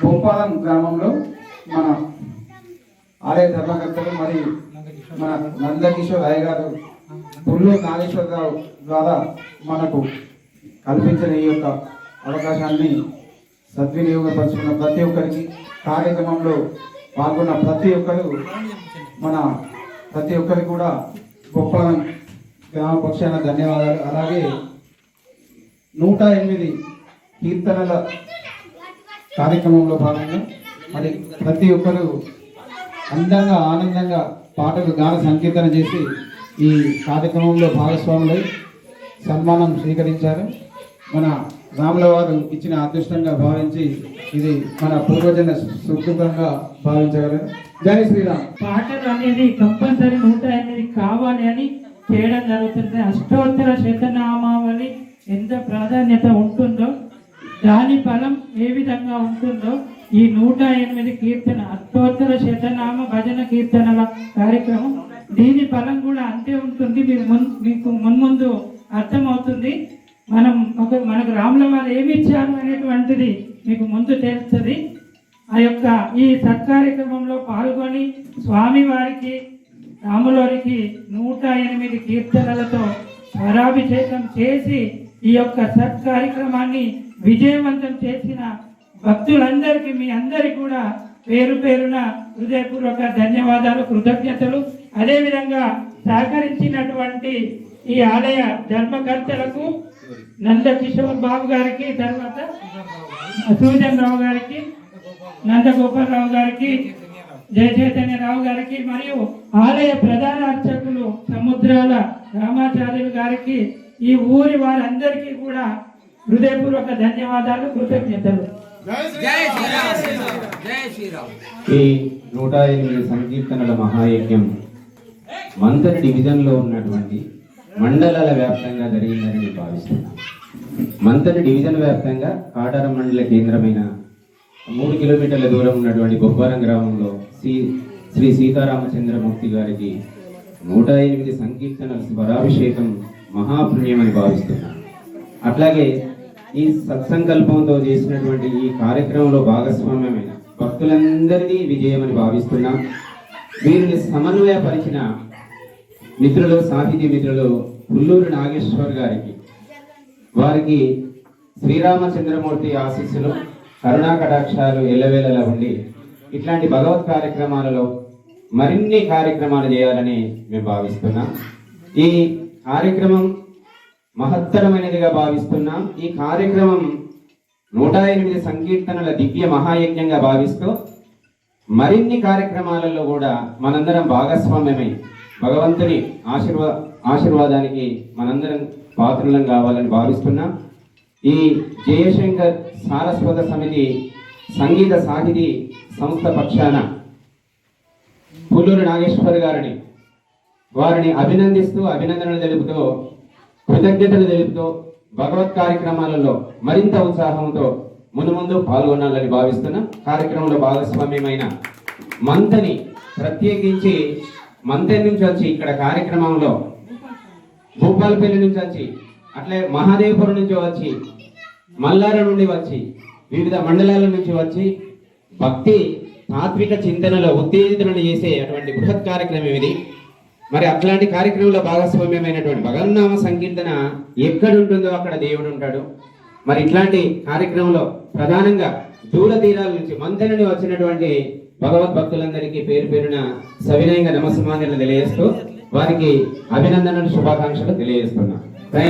గోపాలం గ్రామంలో మన ఆలయ ధర్మకర్తలు మరి మన నందకిషోర్ రాయ్ గారు పుల్లు నాగేశ్వరరావు ద్వారా మనకు కల్పించిన ఈ యొక్క అవకాశాన్ని సద్వినియోగపరుచుకున్న ప్రతి ఒక్కరికి కార్యక్రమంలో పాల్గొన్న ప్రతి ఒక్కరు మన ప్రతి ఒక్కరికి కూడా గొప్పలం గ్రామ పక్షాన ధన్యవాదాలు. అలాగే నూట ఎనిమిది కీర్తనల కార్యక్రమంలో భాగంగా మరి ప్రతి ఒక్కరు అందంగా ఆనందంగా పాటలు గాన సంకీర్తన చేసి ఈ కార్యక్రమంలో భాగస్వాములై సన్మానం స్వీకరించారు. మన రాముల వారు ఇచ్చిన అదృష్టంగా భావించి ఇది మన పూర్వజన సుకృతంగా భావించగలరు జై శ్రీరామ్. పాటలు అనేది కంపల్సరీ నూట ఎనిమిది కావాలి అని చేయడం జరుగుతుంది. అష్టోత్తర శతనామావళి ఎంత ప్రాధాన్యత ఉంటుందో దాని ఫలం ఏ విధంగా ఉంటుందో ఈ నూట ఎనిమిది కీర్తన అష్టోత్తర శతనామ భజన కీర్తనల కార్యక్రమం. దీని ఫలం కూడా అంతే ఉంటుంది. మీరు మున్ మీకు మున్ముందు అర్థమవుతుంది. మనం ఒక మనకు రాముల వారు ఏమి ఇచ్చారు అనేటువంటిది మీకు ముందు తెలుస్తుంది. ఆ యొక్క ఈ సత్కార్యక్రమంలో పాల్గొని స్వామి వారికి రాములోనికి నూట ఎనిమిది కీర్తనలతో స్వరాభిషేకం చేసి ఈ యొక్క సత్కార్యక్రమాన్ని విజయవంతం చేసిన భక్తులందరికీ మీ అందరికీ కూడా పేరు పేరున హృదయపూర్వక ధన్యవాదాలు కృతజ్ఞతలు. అదేవిధంగా సహకరించినటువంటి ఈ ఆలయ ధర్మకర్తలకు నందకిషోర్ బాబు గారికి తర్వాత సూజన్ రావు గారికి నందగోపాలరావు గారికి జయ చైతన్యరావు గారికి మరియు ఆలయ ప్రధాన అర్చకులు సముద్రాల రామాచార్యులు గారికి ఈ ఊరి వారందరికీ కూడా హృదయపూర్వక ధన్యవాదాలు కృతజ్ఞతలు. ఈ నూట ఎనిమిది సంకీర్తనల మహాయజ్ఞం మంతరి డివిజన్లో ఉన్నటువంటి మండలాల వ్యాప్తంగా జరిగిందని నేను భావిస్తున్నాను మంతరి డివిజన్ వ్యాప్తంగా కాటార మండల కేంద్రమైన మూడు కిలోమీటర్ల దూరం ఉన్నటువంటి బొబ్బారం గ్రామంలో శ్రీ శ్రీ సీతారామచంద్రమూర్తి గారికి నూట ఎనిమిది సంకీర్తనల స్వరాభిషేకం మహాపుణ్యమని భావిస్తున్నాను అట్లాగే ఈ సత్సంకల్పంతో చేసినటువంటి ఈ కార్యక్రమంలో భాగస్వామ్యమైన భక్తులందరినీ విజయమని భావిస్తున్నాం. వీరిని సమన్వయపరిచిన మిత్రులు సాహితీ మిత్రులు పుల్లూరు నాగేశ్వర్ గారికి వారికి శ్రీరామచంద్రమూర్తి ఆశీస్సులు కరుణా కటాక్షాలు ఎల్లవేళలా ఉండి ఇట్లాంటి భగవత్ కార్యక్రమాలలో మరిన్ని కార్యక్రమాలు చేయాలని మేము భావిస్తున్నాం. ఈ కార్యక్రమం మహత్తరమైనదిగా భావిస్తున్నాం. ఈ కార్యక్రమం నూట ఎనిమిది సంకీర్తనల దివ్య మహాయజ్ఞంగా భావిస్తూ మరిన్ని కార్యక్రమాలలో కూడా మనందరం భాగస్వామ్యమై. భగవంతుని ఆశీర్వా ఆశీర్వాదానికి మనందరం పాత్రులం కావాలని భావిస్తున్నాం. ఈ జయశంకర్ సారస్వత సమితి సంగీత సాహితీ సంస్థ పక్షాన పుల్లూరు నాగేశ్వర్ గారిని వారిని అభినందిస్తూ అభినందనలు తెలుపుతూ కృతజ్ఞతలు తెలుపుతూ భగవత్ కార్యక్రమాలలో మరింత ఉత్సాహంతో మునుముందు పాల్గొనాలని భావిస్తున్న కార్యక్రమంలో భాగస్వామ్యమైన మంతని ప్రత్యేకించి మంతని నుంచి వచ్చి ఇక్కడ కార్యక్రమంలో భూపాలపల్లి నుంచి వచ్చి అట్లే మహాదేవపురం నుంచి వచ్చి మల్లారం నుండి వచ్చి వివిధ మండలాల నుంచి వచ్చి భక్తి తాత్విక చింతనలో ఉత్తేజితులను చేసే అటువంటి బృహత్ కార్యక్రమం ఇది. మరి అట్లాంటి కార్యక్రమంలో భాగస్వామ్యమైనటువంటి భగన్నామ సంకీర్తన ఎక్కడ ఉంటుందో అక్కడ దేవుడు ఉంటాడు. మరి ఇట్లాంటి కార్యక్రమంలో ప్రధానంగా దూర తీరాల నుంచి మంతెనని వచ్చినటువంటి భగవద్ భక్తులందరికీ పేరు పేరున సవినయంగా నమస్సమాన్యాలు తెలియజేస్తూ వారికి అభినందనలు శుభాకాంక్షలు తెలియజేస్తున్నాను